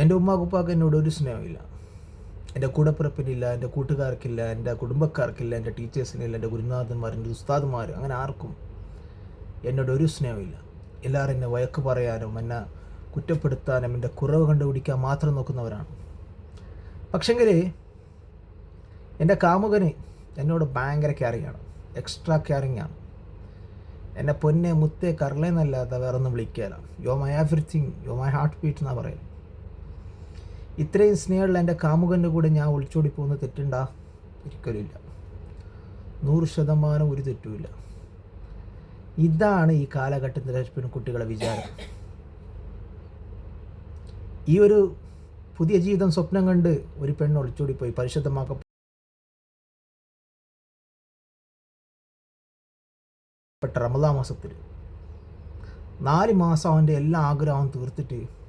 എന്റെ ഉമ്മാക്കുപ്പാക്ക് എന്നോട് ഒരു സ്നേഹമില്ല. എന്റെ കൂടപ്പിറപ്പിനില്ല എന്റെ കൂട്ടുകാർക്കില്ല എന്റെ കുടുംബക്കാർക്കില്ല എന്റെ ടീച്ചേഴ്സിനില്ല എന്റെ ഗുരുനാഥന്മാർ എന്റെ ഉസ്താദ്മാർ അങ്ങനെ ആർക്കും എന്നോട് ഒരു സ്നേഹമില്ല. എല്ലാവരും എന്നെ വഴക്ക് പറയാനും എന്നെ കുറ്റപ്പെടുത്താനും എന്റെ കുറവ് കണ്ടുപിടിക്കാൻ മാത്രം നോക്കുന്നവരാണ്. പക്ഷെങ്കിൽ എന്റെ കാമുകന് എന്നോട് ഭയങ്കര കെയറിങ് ആണ്. എക്സ്ട്രാ കെയറിങ് ആണ്. എന്നെ പൊന്നെ മുത്തേ കറലേന്നല്ലാതെ വേറെ ഒന്നും വിളിക്കുകയില്ല yo my everything yo my heartbeat എന്നാണ് പറയുന്നത് ഇത്രയും സ്നേഹമുള്ള എന്റെ കാമുകന്റെ കൂടെ ഞാൻ ഒളിച്ചോടി പോകുന്ന തെറ്റുണ്ടാ? ഒരിക്കലുമില്ല. നൂറ് ശതമാനം ഒരു തെറ്റുമില്ല. ഇതാണ് ഈ കാലഘട്ടത്തിലെ പെൺകുട്ടികളെ വിചാരം. ഈ ഒരു പുതിയ ജീവിതം സ്വപ്നം കണ്ട് ഒരു പെണ്ണ് ഒളിച്ചോടി പോയി പരിശുദ്ധമാക്കപ്പെട്ട റമദാ മാസത്തിൽ. നാല് മാസം അവന്റെ എല്ലാ ആഗ്രഹവും തീർത്തിട്ട്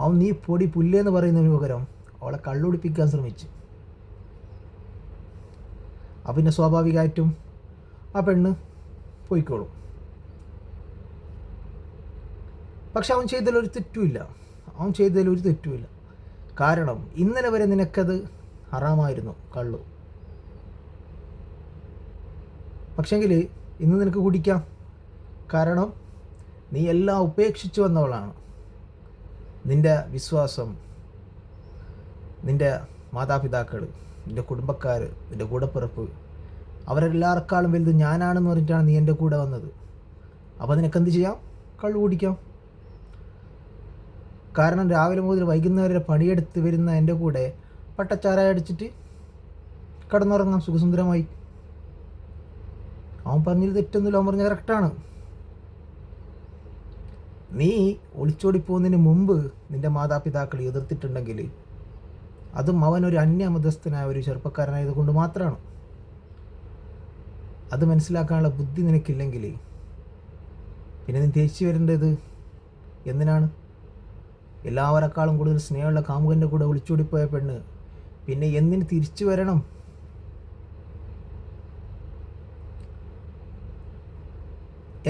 അവൻ നീ പൊടി പുല്ലെന്ന് പറയുന്നതിന് പകരം അവളെ കള്ളുടിപ്പിക്കാൻ ശ്രമിച്ചു. അപ്പം പിന്നെ സ്വാഭാവികമായിട്ടും ആ പെണ്ണ് പോയിക്കോളും. പക്ഷെ അവൻ ചെയ്തതിൽ ഒരു തെറ്റുമില്ല. അവൻ ചെയ്തതിൽ ഒരു തെറ്റുമില്ല. കാരണം ഇന്നലെ വരെ നിനക്കത് ഹറാമായിരുന്നു കള്ളു. പക്ഷെങ്കിൽ ഇന്ന് നിനക്ക് കുടിക്കാം. കാരണം നീ എല്ലാം ഉപേക്ഷിച്ച് വന്നവളാണ്. നിന്റെ വിശ്വാസം നിന്റെ മാതാപിതാക്കൾ നിന്റെ കുടുംബക്കാർ നിന്റെ കൂടപ്പിറപ്പ് അവരെല്ലാവർക്കാളും വലുത് ഞാനാണെന്ന് പറഞ്ഞിട്ടാണ് നീ എന്റെ കൂടെ വന്നത്. അപ്പോൾ നിനക്ക് എന്ത് ചെയ്യാം? കള്ളു കുടിക്കാം. കാരണം രാവിലെ മുതൽ വൈകുന്നേരം പണിയെടുത്ത് വരുന്ന എന്റെ കൂടെ പട്ടച്ചാരായ അടിച്ചിട്ട് കിടന്നുറങ്ങാം സുഖസുന്ദരമായി. അവൻ പറഞ്ഞത് തെറ്റൊന്നുമില്ല. അവൻ പറഞ്ഞത് കറക്റ്റാണ് നീ ഒളിച്ചോടി പോകുന്നതിന് മുമ്പ് നിന്റെ മാതാപിതാക്കൾ എതിർത്തിട്ടുണ്ടെങ്കിൽ അതും അവൻ ഒരു അന്യമതസ്ഥനായ ഒരു ചെറുപ്പക്കാരനായത് കൊണ്ട് മാത്രമാണ്. അത് മനസ്സിലാക്കാനുള്ള ബുദ്ധി നിനക്കില്ലെങ്കിൽ പിന്നെ നീ തിരിച്ചു വരേണ്ടത് എന്തിനാണ്? എല്ലാവരെക്കാളും കൂടുതൽ സ്നേഹമുള്ള കാമുകന്റെ കൂടെ ഒളിച്ചോടിപ്പോയ പെണ്ണ് പിന്നെ എന്തിന് തിരിച്ചു വരണം?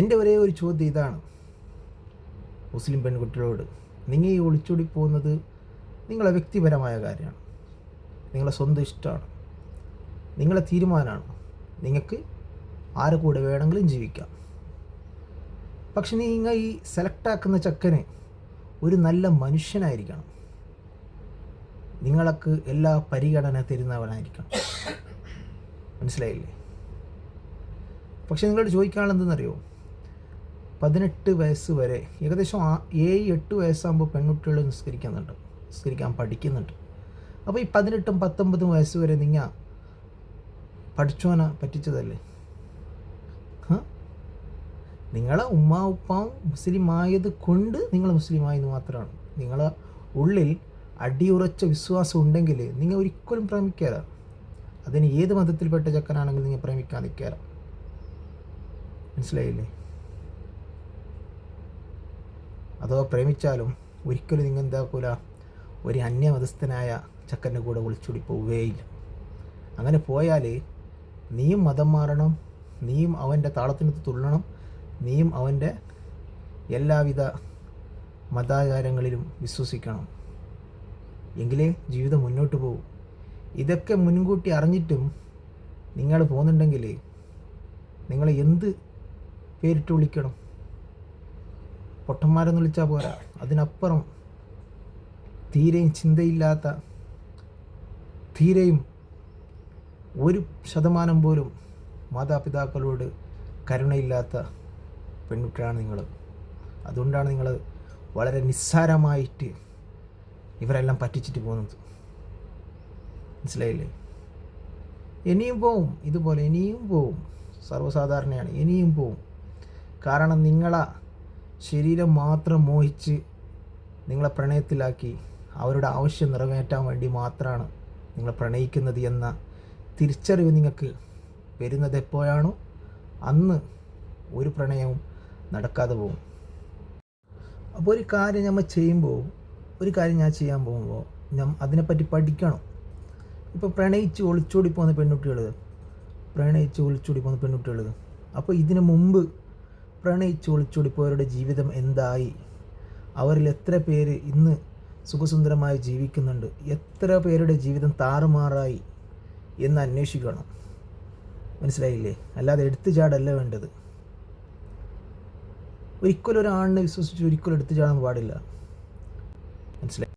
എന്റെ ഒരേ ഒരു ചോദ്യം ഇതാണ്. മുസ്ലിം പെൺകുട്ടികളോട് നിങ്ങൾ ഈ ഒളിച്ചോടി പോകുന്നത് നിങ്ങളെ വ്യക്തിപരമായ കാര്യമാണ്. നിങ്ങളെ സ്വന്തം ഇഷ്ടമാണ്. നിങ്ങളെ തീരുമാനമാണ്. നിങ്ങൾക്ക് ആരെ കൂടെ വേണമെങ്കിലും ജീവിക്കാം. പക്ഷെ നിങ്ങൾ ഈ സെലക്റ്റാക്കുന്ന ചക്കന് ഒരു നല്ല മനുഷ്യനായിരിക്കണം. നിങ്ങൾക്ക് എല്ലാ പരിഗണന തരുന്നവനായിരിക്കണം. മനസ്സിലായില്ലേ? പക്ഷെ നിങ്ങളോട് ചോദിക്കാനുള്ള എന്തെന്നറിയോ പതിനെട്ട് വയസ്സ് വരെ ഏകദേശം ഏഴ് എട്ട് വയസ്സാകുമ്പോൾ പെൺകുട്ടികൾ നിസ്കരിക്കുന്നുണ്ട് നിസ്കരിക്കാൻ പഠിക്കുന്നുണ്ട്. അപ്പോൾ ഈ പതിനെട്ടും പത്തൊമ്പതും വയസ്സ് വരെ നിങ്ങൾ പഠിച്ചോനെ പറ്റിച്ചതല്ലേ? നിങ്ങളെ ഉമ്മ ഉപ്പാവും മുസ്ലിം ആയത് കൊണ്ട് നിങ്ങൾ മുസ്ലിം ആയെന്ന് മാത്രമാണ്. നിങ്ങളെ ഉള്ളിൽ അടിയുറച്ച വിശ്വാസം ഉണ്ടെങ്കിൽ നിങ്ങൾ ഒരിക്കലും പ്രേമിക്കാറ അതിന് ഏത് മതത്തിൽപ്പെട്ട ചക്കനാണെങ്കിലും നിങ്ങൾ പ്രേമിക്കാൻ മനസ്സിലായില്ലേ? അഥവാ പ്രേമിച്ചാലും ഒരിക്കലും നിങ്ങൾ എന്താക്കൂല? ഒരു അന്യമതസ്ഥനായ ചക്കന്റെ കൂടെ ഒളിച്ചോടി പോവുകയില്ല. അങ്ങനെ പോയാൽ നീയും മതം മാറണം നീയും അവന്റെ താളത്തിനൊത്ത് തുള്ളണം നീയും അവന്റെ എല്ലാവിധ മതാചാരങ്ങളിലും വിശ്വസിക്കണം. എങ്കിലേ ജീവിതം മുന്നോട്ട് പോകും. ഇതൊക്കെ മുൻകൂട്ടി അറിഞ്ഞിട്ടും നിങ്ങൾ പോകുന്നുണ്ടെങ്കിൽ നിങ്ങൾ എന്ത് പേരിട്ട് വിളിക്കണം? പൊട്ടന്മാരെന്ന് വിളിച്ചാൽ പോരാ. അതിനപ്പുറം തീരെയും ചിന്തയില്ലാത്ത തീരെയും ഒരു ശതമാനം പോലും മാതാപിതാക്കളോട് കരുണയില്ലാത്ത പെൺകുട്ടിയാണ് നിങ്ങൾ അതുകൊണ്ടാണ് നിങ്ങൾ വളരെ നിസ്സാരമായിട്ട് ഇവരെല്ലാം പറ്റിച്ചിട്ട് പോകുന്നത്. മനസ്സിലായില്ലേ? ഇനിയും പോവും ഇതുപോലെ ഇനിയും പോവും. സർവസാധാരണയാണ് ഇനിയും പോവും. കാരണം നിങ്ങളെ ശരീരം മാത്രം മോഹിച്ച് നിങ്ങളെ പ്രണയത്തിലാക്കി അവരുടെ ആവശ്യം നിറവേറ്റാൻ വേണ്ടി മാത്രമാണ് നിങ്ങളെ പ്രണയിക്കുന്നത് എന്ന തിരിച്ചറിവ് നിങ്ങൾക്ക് വരുന്നത് എപ്പോഴാണോ അന്ന് ഒരു പ്രണയവും നടക്കാതെ പോകും. അപ്പോൾ ഒരു കാര്യം നമ്മൾ ചെയ്യുമ്പോൾ ഒരു കാര്യം ഞാൻ ചെയ്യാൻ പോകുമ്പോൾ ഞാൻ അതിനെപ്പറ്റി പഠിക്കണം. ഇപ്പോൾ പ്രണയിച്ച് ഒളിച്ചോടി പോകുന്ന പെൺകുട്ടികൾ പ്രണയിച്ച് ഒളിച്ചോടി പോകുന്ന പെൺകുട്ടികൾ അപ്പോൾ ഇതിനു മുമ്പ് പ്രണയിച്ച് ഒളിച്ചോടി പോയവരുടെ ജീവിതം എന്തായി? അവരിൽ എത്ര പേര് ഇന്ന് സുഖസുന്ദരമായി ജീവിക്കുന്നുണ്ട്? എത്ര പേരുടെ ജീവിതം താറുമാറായി എന്ന് അന്വേഷിക്കണം. മനസ്സിലായില്ലേ? അല്ലാതെ എടുത്തു ചാടല്ല വേണ്ടത്. ഒരിക്കലും ഒരാണിനെ വിശ്വസിച്ച് ഒരിക്കലും എടുത്തു ചാടാൻ പാടില്ല.